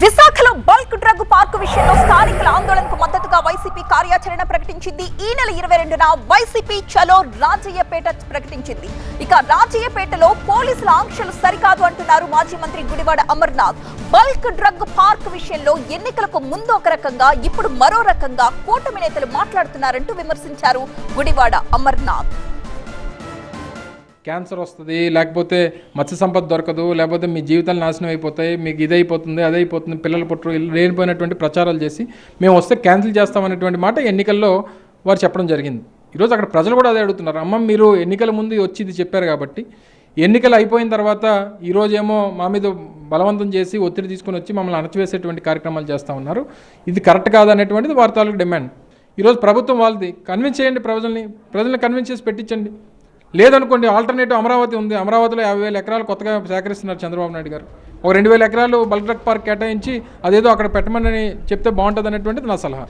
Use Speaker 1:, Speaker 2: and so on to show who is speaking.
Speaker 1: విశాఖలో bulk drug park విషయంలో స్థానికుల ఆందోళనకు మద్దతుగా వైసీపీ కార్యాచరణ ప్రకటించింది. ఈ నెల ఇరవై రెండున వైసీపీ చలో రాజయ్యపేట ప్రకటించింది. ఇక రాజయ్యపేటలో పోలీసుల ఆంక్షలు సరికాదు అంటున్నారు మాజీ మంత్రి Gudivada Amarnath. Bulk drug park విషయంలో ఎన్నికలకు ముందు ఒక రకంగా ఇప్పుడు మరో రకంగా కూటమి నేతలు మాట్లాడుతున్నారంటూ విమర్శించారు గుడివాడ అమర్నాథ్.
Speaker 2: క్యాన్సర్ వస్తుంది లేకపోతే మత్స్య సంపద దొరకదు లేకపోతే మీ జీవితాలు నాశనం అయిపోతాయి మీకు ఇదైపోతుంది అదైపోతుంది పిల్లలు పుట్టరు లేనిపోయినటువంటి ప్రచారాలు చేసి మేము వస్తే క్యాన్సిల్ చేస్తామనేటువంటి మాట ఎన్నికల్లో వారు చెప్పడం జరిగింది. ఈరోజు అక్కడ ప్రజలు కూడా అదే అడుగుతున్నారు. అమ్మ మీరు ఎన్నికల ముందు వచ్చి ఇది చెప్పారు కాబట్టి ఎన్నికలు అయిపోయిన తర్వాత ఈరోజేమో మా మీద బలవంతం చేసి ఒత్తిడి తీసుకొని వచ్చి మమ్మల్ని అణచివేసేటువంటి కార్యక్రమాలు చేస్తూ ఉన్నారు. ఇది కరెక్ట్ కాదనేటువంటిది వార్తలకు డిమాండ్. ఈరోజు ప్రభుత్వం వాళ్ళది. కన్విన్స్ చేయండి ప్రజల్ని ప్రజల్ని కన్విన్స్ చేసి పెట్టించండి. లేదనుకోండి ఆల్టర్నేటివ్ అమరావతి ఉంది. అమరావతిలో యాభై వేల ఎకరాలు కొత్తగా సేకరిస్తున్నారు చంద్రబాబు నాయుడు గారు. ఒక రెండు వేల ఎకరాలు బల్క్ పార్క్ కేటాయించి అదేదో అక్కడ పెట్టమని చెప్తే బాగుంటుంది అనేటువంటిది నా సలహా.